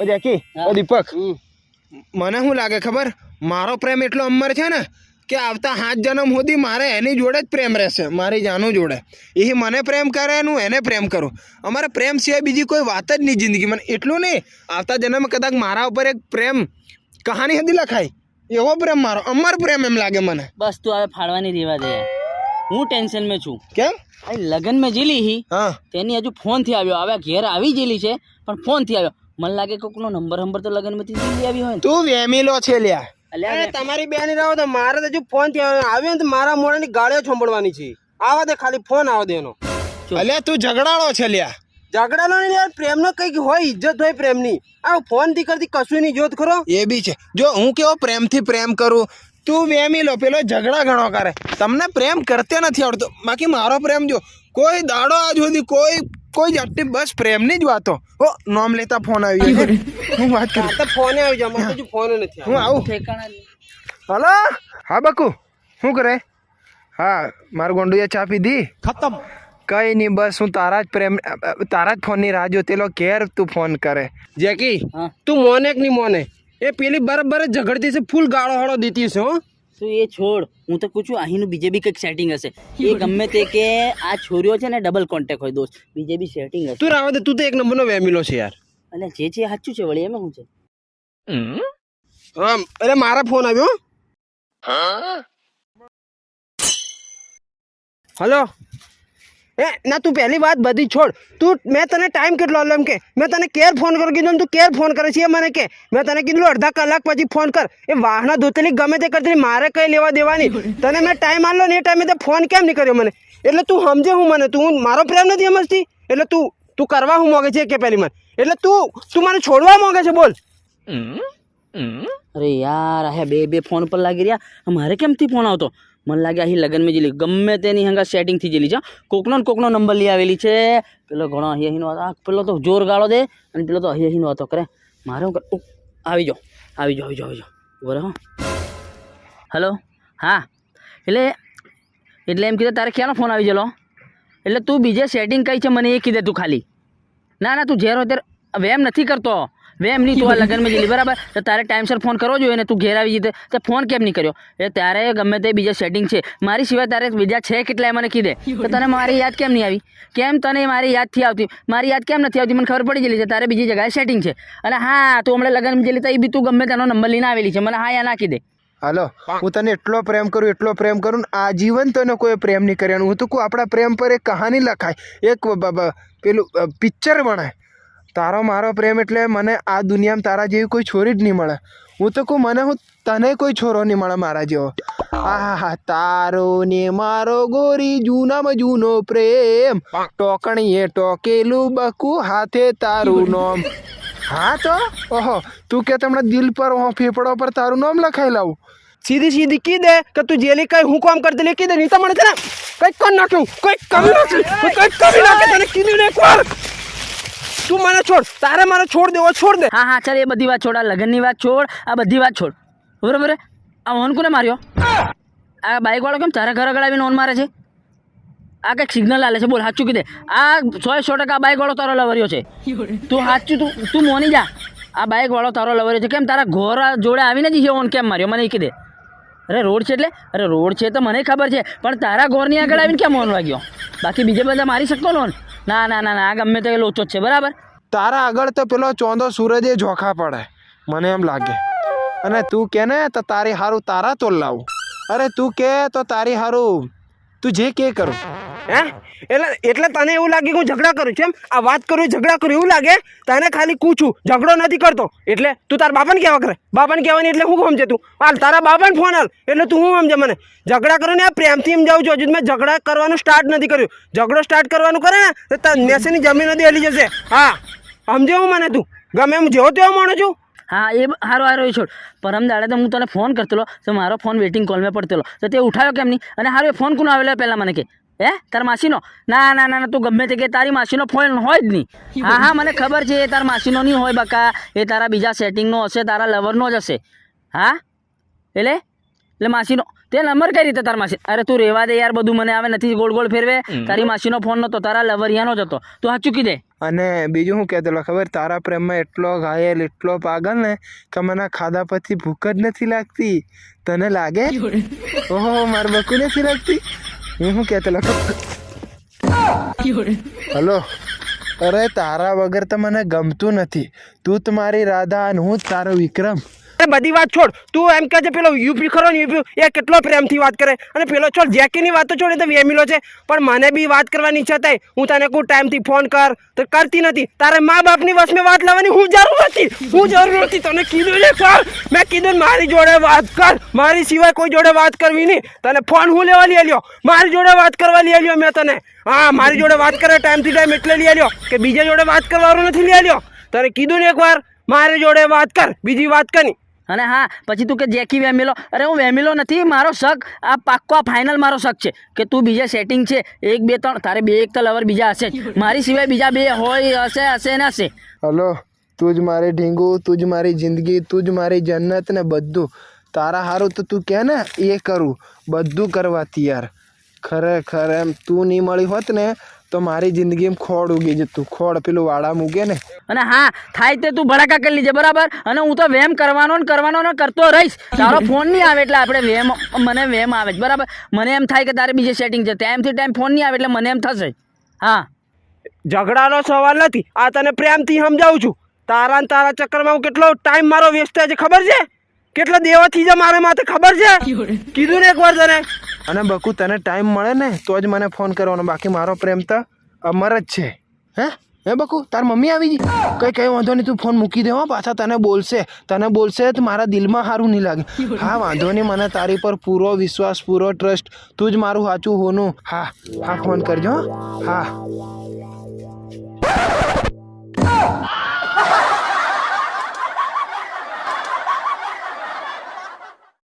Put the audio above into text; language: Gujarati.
ઓ જેકી ઓ દીપક. મને શું લાગે ખબર? મારો પ્રેમ એટલો અમર છે ને કે આવતા હાથ જન્મ સુધી મારે એની જોડે જ પ્રેમ રહેશે મારી જાનું જોડે. એ મને પ્રેમ કરે હું એને પ્રેમ કરું. અમારે પ્રેમ સિવાય બીજી કોઈ વાત જ નહીં જિંદગીમાં. એટલું નહીં આવતા જન્મ કદાચ મારા ઉપર એક પ્રેમ કહાની હતી લખાય એવો પ્રેમ મારો અમર પ્રેમ એમ લાગે મને. બસ તું હવે ફાળવાની રેવા દે. હું ટેન્શનમાં છું. કેમ? લગન મેં જેલી હી. હા. તેની હજુ ફોનથી આવ્યો. હવે ઘેર આવી જેલી છે પણ ફોનથી આવ્યો. મને લાગે કોકનો નંબર નંબર તો લગનમાંથી જેલી આવી હોય તું વેમીલો છે લ્યા. અલ્યા અરે તમારી બેન રહો તો મારે તો જો ફોન ત્યાં આવ્યો. ને તો મારા મોડાની ગાળીઓ સંભળવાની છે. આવા દે ખાલી ફોન આવા દેનો અલ્યા તું ઝઘડાળો છે લ્યા. ઝઘડાનો નહીં યાર પ્રેમનો કંઈક હોય ઇજ્જત હોય પ્રેમની. આ ફોનથી કરતી કશું નહીં જોત ખરો. એ બી છે. જો હું કેવો પ્રેમથી પ્રેમ કરું તું વેમી લો પેલો ઝઘડા ઘણો કરે. તમને પ્રેમ કરતે નથી આવડતો. બાકી મારો પ્રેમ જો કોઈ દાડો આજ સુધી કોઈ કોઈ જાતની બસ પ્રેમની જ વાતો. ઓ નોમ લેતા ફોન આવી ગયો. હું વાત કરું? ફોન આવી જાય મને હજુ ફોન નથી હું આવું? હલો? હા બકુ. શું કરે? હા મારું ગોંડુએ ચા પીધી? ખતમ. કઈ નહીં બસ હું તારા જ પ્રેમ તારા જ ફોનની રાહ જોતેલો કેર તું ફોન કરે. જેકી હા. તું મોને કે નહીં મોને. એ પેલી બરાબર ઝઘડતી છે ફૂલ ગાળો હળો દીધી છે હો. તું એ છોડ હું તો પૂછું અહીંનું બીજે બી કંઈક સેટિંગ હશે. એ ગમે તે કે આ છોરીઓ છે ને ડબલ કોન્ટેક્ટ હોય દોસ્ત. બીજે બી સેટિંગ હશે. તું રાવ દે તું તો એક નંબરનો વેમિલો છે યાર. અને જે છે સાચું છે વળી એમાં શું છે? હા અરે મારા ફોન આવ્યો? હલો? એ ના તું પહેલી વાત બધી છોડ. તું મેં તને ટાઈમ કેટલો આપ્યો એમ કે. મેં તને કેર ફોન કરો કીધું ને તું કેર ફોન કરે છે એ મને કે. મેં તને કીધું અડધા કલાક પછી ફોન કર. એ વાહન ધોતેલી ગમે તે કરતી મારે કઈ લેવા દેવાની? તને મેં ટાઈમ આલ્યો ને એ ટાઈમે તે ફોન કેમ નહીં કર્યો મને? એટલે તું સમજે હું મને? તું મારો પ્રેમ નથી સમજતી? એટલે તું તું કરવા હું માગે છે કે પહેલી મને? એટલે તું તું મને છોડવા માગે છે બોલ. અરે યાર આ બે બે ફોન પર લાગી રહ્યા. મારે કેમથી ફોન આવતો? મને લાગે અહીં લગ્નમાં જેલી. ગમે તેની હંગા સેટિંગથી જેલી છે કોકનો કોકનો નંબર લઈ આવેલી છે. પેલો ઘણો અહીં અહીંનો આ પેલો તો જોર ગાળો દે અને પેલો તો અહીં અહીંનો હતો. કરે. મારે આવી જાઓ. આવી જાઓ આવી જાઓ આવી જાઓ. બરાબર હો હલો હા. એટલે એટલે એમ કીધું, તારે ક્યાંનો ફોન આવી ગયેલો? એટલે તું બીજે સેટિંગ કઈ છે, મને એ કીધે તું ખાલી. ના ના, તું ઝેરો અત્યારે વેમ નથી કરતો. વેમ નહીં તું આ લગ્નમાં ગયેલી બરાબર? તો તારે ટાઈમસર ફોન કરવો જોઈએ ને તું ઘેર આવી જતે તો ફોન કેમ નહીં કર્યો? એ તારે ગમે તે બીજા સેટિંગ છે. મારી સિવાય તારે બીજા છે કેટલા એ મને કીધે. તો તને મારી યાદ કેમ નહીં આવી? કેમ તને મારી યાદથી આવતી? મારી યાદ કેમ નથી આવતી? મને ખબર પડી ગયેલી છે તારે બીજી જગ્યાએ સેટિંગ છે. અને હા તું હમણાં લગ્ન ગયેલી તો એ બી તું ગમે તેનો નંબર લઈને આવેલી છે. મને હા યા નાખી દે હાલો હું તને એટલો પ્રેમ કરું એટલો પ્રેમ કરું ને આજીવન તને કોઈ પ્રેમ નહીં કર્યાનું હું તો કહું આપણા પ્રેમ પર એક કહાની લખાય. એક પેલું પિક્ચર બનાય. તારો મારો પ્રેમ એટલે મને આ દુનિયામાં તારા જેવી કોઈ છોરી જ નહીં મળે. હું તો કહું મને હું તને કોઈ છોરો નહીં મળે મારા જેવો. આહા તારો ને મારો ગોરી જૂનામાં જૂનો પ્રેમ. ટોકણીએ ટોકેલું બકુ હાથે તારું નોમ. હા તો? ઓહો તું કે તમને દિલ પર ઓહો ફેફડો પર તારું નામ લખાઈ લાવું? સીધી સીધી કી દે કે તું જેલી કઈ હું કામ કરતી કી દે નહીં તો મને છે ને કઈ કર નાખ્યું કઈ કમી નાખ્યું કઈ કમી નાખે તને કીધું ને એકવાર તું મને છોડ, તારે મારે છોડ દેવો, છોડ દે. હા હા, ચાલ, એ બધી વાત છોડ, આ લગ્નની વાત છોડ, આ બધી વાત છોડ. બરોબર આ ઓન કોને માર્યો? આ બાઇકવાળો કેમ તારા ઘર આગળ આવીને ઓન મારે છે? આ કંઈક સિગ્નલ આલે છે, બોલ, સાચું કીધે. આ સો સો ટકા બાઇકવાળો તારો લવર્યો છે. તું સાચું, તું તું મોની જા. આ બાઇકવાળો તારો લવર્યો છે. કેમ તારા ઘોર જોડે આવીને જ ઓન કેમ માર્યો? મને કીધે. અરે રોડ છે એટલે? અરે રોડ છે તો મને ખબર છે. પણ તારા ઘોરની આગળ આવીને કેમ ઓન વાગ્યો? બાકી બીજે બધા મારી શકતો લોન ના ના ના ના, આ ગમે તે લોચો જ છે, બરાબર? તારા આગળ તો પેલો ચોંદો સૂરજ એ જોખા પડે, મને એમ લાગે. અને તું કે ને, તો તારી હારું તારા તો લાવું. અરે તું કે, તો તારી હારું, તું જે કે કરું. હે? એટલે એટલે તને એવું લાગે કે હું ઝઘડા કરું છું એમ? આ વાત કરું, ઝઘડા કરું, એવું લાગે? તને ખાલી પૂછું ઝઘડો નથી કરતો. એટલે તું તારા બાપાને કેવા કરે? બાપાને કહેવાની એટલે હું સમજે તું? હાલ, તારા બાપાને ફોન હાલ. એટલે તું હું સમજે મને? ઝઘડા કરું ને પ્રેમથી સમજાવું છું. હજુ મેં ઝઘડા કરવાનું સ્ટાર્ટ નથી કર્યું. ઝઘડો સ્ટાર્ટ કરવાનું કરે ને, તો મેસેની જમીન નથી હલી જશે. હા, સમજે હું મને તું? ગમે એમ જેવો તેવો માણું છું. હા, એ હારો હારો, એ છોડ. પરમ દાડે તો હું તને ફોન કરતો તો મારો ફોન વેટિંગ કોલમાં પડતેલો. તો તે ઉઠાવ્યો કેમ નહીં? અને હારો, એ ફોન કોનો આવેલો પહેલાં મને કે. હે? તારા માસીનો? ના ના ના ના તું ગમે તે કે તારી માસીનો ફોન હોય જ નહીં. હા હા મને ખબર છે એ તારા માસીનો નહીં હોય બકા. એ તારા બીજા સેટિંગનો હશે તારા લવરનો જ હશે. હા? એટલે? એટલે માસીનો તે નંબર કઈ રીતે તાર માસી અરે તું રેવા દે યાર બધું મને આવે નથી ગોળ ગોળ ફેરવે. તારી માસીનો ફોન નતો તારા લવરિયાનો જ હતો. તું હા ચૂકી દે અને બીજું શું કહેતો ખબર? તારા પ્રેમમાં એટલો ઘાયલ એટલો પાગલ ને કે મને ખાધા પછી ભૂખ જ નથી લાગતી. તને લાગે? ઓહો મારે બકુ નથી લાગતી? હું શું કહેતો હલો? અરે તારા વગર તો મને ગમતું નથી. તું જ મારી રાધા અને હું તારો વિક્રમ. એ બધી વાત છોડ. તું એમ કહે છે, પેલો યુપી ખરો ને યુપી. એ કેટલો પ્રેમથી વાત કરે. અને પેલો છોડ, જેકીની વાત તો છોડ, એ તો વેમિલો છે. પણ મને બી વાત કરવાની ઈચ્છા થાય હું તને કોઈ ટાઈમથી ફોન કર. તો કરતી નથી. તારે મા બાપની વસમે વાત લાવવાની હું જરૂર નથી. હું જરૂર નથી. તને કીધું ને કર મેં કીધું, મારી જોડે વાત કર. મારી સિવાય કોઈ જોડે વાત કરવી નહીં. તને ફોન હું લેવા લઈ લ્યો મારી જોડે વાત કરવા લઈ લ્યો મેં તને? હા, મારી જોડે વાત કરે, ટાઈમથી ટાઈમ એટલે લઈ લ્યો કે બીજા જોડે વાત કરવાનું નથી લઈ લ્યો તને કીધું ને એકવાર, મારી જોડે વાત કર. બીજી વાત કર અને હા, પછી તું કે જેકી વેમેલો. અરે હું વેમેલો નથી, મારો શક, આ પાક્કો ફાઇનલ મારો શક છે કે તું બીજા સેટિંગ છે, એક, બે, ત્રણ, તારે બે, એક તો લવર બીજા હશે મારી સિવાય બીજા બે હોય, હશે હશે ને હશે. હલો, તું જ મારી ઢીંગુ, તું જ મારી જિંદગી, તું જ મારી જન્નત ને બધું. તારા હારું તો તું કે ને એ કરું, બધું કરવા તૈયાર. ખરેખર એમ તું નહીં મળી હોત ને તો મારી જિંદગીમાં ખોડ ઉગી જતું. ખોડ પેલું વાળા મૂકે ને. અને હા થાય તે તું ભડાકા કરી લીજે બરાબર? અને હું તો વેમ કરવાનો ને કરવાનો ને કરતો રહીશ. તારો ફોન નહીં આવે એટલે આપણે વેમ મને વેમ આવે છે બરાબર? મને એમ થાય કે તારે બીજે સેટિંગ છે. ટાઈમથી ટાઈમ ફોન નહીં આવે એટલે મને એમ થશે. હા. ઝઘડાનો સવાલ નથી. આ તને પ્રેમથી સમજાવું છું. તારા ને તારા ચક્કરમાં હું કેટલો ટાઈમ મારો વેસ્ટ થાય છે ખબર છે? કેટલો દેવાથી છે મારા માથે ખબર છે? કીધું ને એક વાર તને. અને બકુ તને ટાઈમ મળે ને, તો જ મને ફોન કરવાનો. બાકી મારો પ્રેમ તો અમર જ છે. હે? હે બકુ? તાર મમ્મી આવી ગઈ? કઈ કઈ વાંધો નહીં, તું ફોન મૂકી દે હો. પાછા તને બોલશે. તને બોલશે તો મારા દિલમાં સારું નહીં લાગે. હા, વાંધો નહીં, મને તારી પર પૂરો વિશ્વાસ, પૂરો ટ્રસ્ટ તું જ મારું સાચું હોનું. હા હા ફોન કરજો, હો. હા.